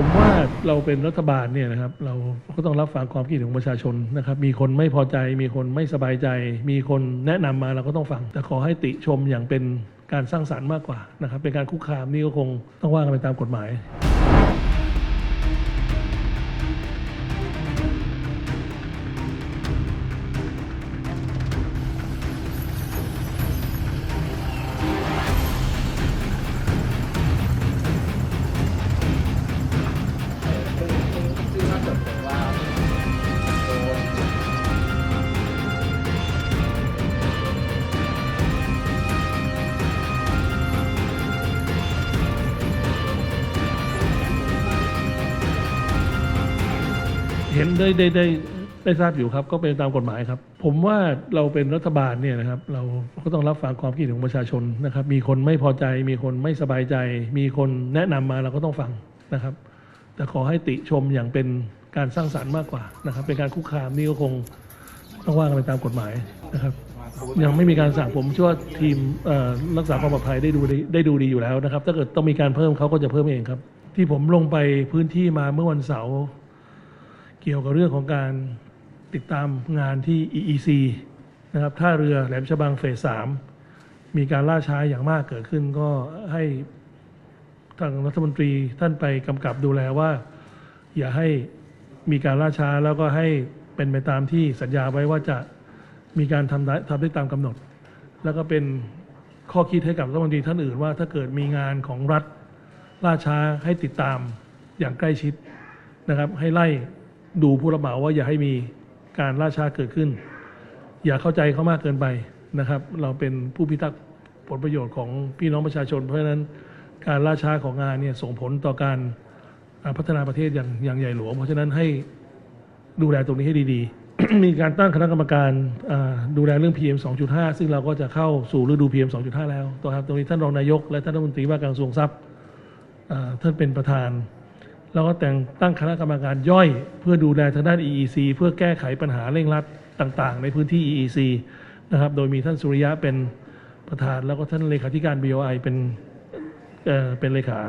ผมว่าเราเป็นรัฐบาลเนี่ยนะครับ เราก็ต้องรับฟังความคิดเห็นของประชาชนนะครับ มีคนไม่พอใจ มีคนไม่สบายใจ มีคนแนะนำมาเราก็ต้องฟัง แต่ขอให้ติชมอย่างเป็นการสร้างสรรค์มากกว่านะครับ เป็นการคุกคามนี่ก็คงต้องว่ากันไปตามกฎหมาย เห็นได้ได้ได้ได้ทราบอยู่ครับ ก็เป็นตามกฎหมายครับ ผมว่าเราเป็นรัฐบาลเนี่ยนะครับ เราก็ต้องรับฟังความคิดเห็นของประชาชนนะครับ มีคนไม่พอใจ มีคนไม่สบายใจ มีคนแนะนำมาเราก็ต้องฟังนะครับ แต่ขอให้ติชมอย่างเป็นการสร้างสรรค์มากกว่านะครับ เป็นการคุกคามนี่ก็คงต้องว่ากันไปตามกฎหมายนะครับ ยังไม่มีการสั่งผมเชื่อว่าทีมรักษาความปลอดภัยได้ดูได้ดูดีอยู่แล้วนะครับ ถ้าเกิดต้องมีการเพิ่มเขาก็จะเพิ่มเองครับ ที่ผมลงไปพื้นที่มาเมื่อวันเสาร์ เกี่ยวกับเรื่องของการติดตามงานที่ EEC นะครับท่าเรือแหลมฉบังเฟสสามมีการล่าช้าอย่างมากเกิดขึ้นก็ให้ทางรัฐมนตรีท่านไปกำกับดูแลว่า อย่าให้มีการล่าช้าแล้วก็ให้เป็นไปตามที่สัญญาไว้ว่าจะมีการทำได้ทำได้ตามกำหนด แล้วก็เป็นข้อคิดให้กับรัฐมนตรีท่านอื่นว่าถ้าเกิดมีงานของรัฐล่าช้าให้ติดตามอย่างใกล้ชิดนะครับ ให้ไล่ ดูผู้รับเหมาว่าอย่าให้มีการล่าช้าเกิดขึ้น อย่าเข้าใจเขามากเกินไปนะครับ เราเป็นผู้พิทักษ์ผลประโยชน์ของพี่น้องประชาชน เพราะฉะนั้นการล่าช้าของงานเนี่ยส่งผลต่อการพัฒนาประเทศอย่างอย่างใหญ่หลวง เพราะฉะนั้นให้ดูแลตรงนี้ให้ดีๆ มีการตั้งคณะกรรมการดูแลเรื่อง PM 2.5 ซึ่งเราก็จะเข้าสู่ฤดู PM 2.5 แล้วตัวครับตรงนี้ท่านรองนายก และท่านรัฐมนตรีว่าการกระทรวงทรัพย์ท่านเป็นประธาน แล้วก็แต่งตั้งคณะกรรมการย่อย เพื่อดูแลทางด้าน EEC เพื่อแก้ไขปัญหาเร่งรัดต่างๆ ในพื้นที่ EEC นะครับ โดยมีท่านสุริยะเป็นประธาน แล้วก็ท่านเลขาธิการ BOI เป็นเอ่อเป็นเลขา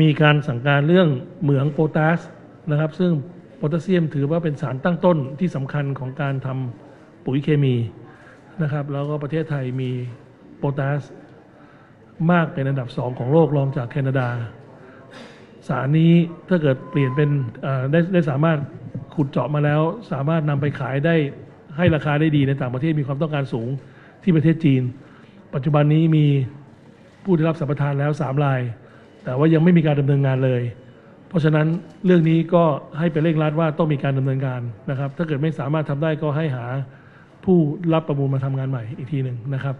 มีการสั่งการเรื่องเหมืองโพแทสนะครับ ซึ่งโพแทสเซียมถือว่าเป็นสารตั้งต้นที่สำคัญของการทำปุ๋ยเคมีนะครับ แล้วก็ประเทศไทยมีโพแทสมากเป็นอันดับสองของโลกรองจากแคนาดา สารนี้ถ้าเกิดเปลี่ยนเป็นได้ได้สามารถขุดเจาะมาแล้ว สามารถนำไปขายได้ให้ราคาได้ดีในต่างประเทศมีความต้องการสูงที่ประเทศจีน ปัจจุบันนี้มีผู้ได้รับสัมปทานแล้วสามราย แต่ว่ายังไม่มีการดำเนินงานเลย เพราะฉะนั้นเรื่องนี้ก็ให้ไปเร่งรัดว่าต้องมีการดำเนินการนะครับ ถ้าเกิดไม่สามารถทำได้ก็ให้หาผู้รับประมูลมาทำงานใหม่อีกทีหนึ่งนะครับ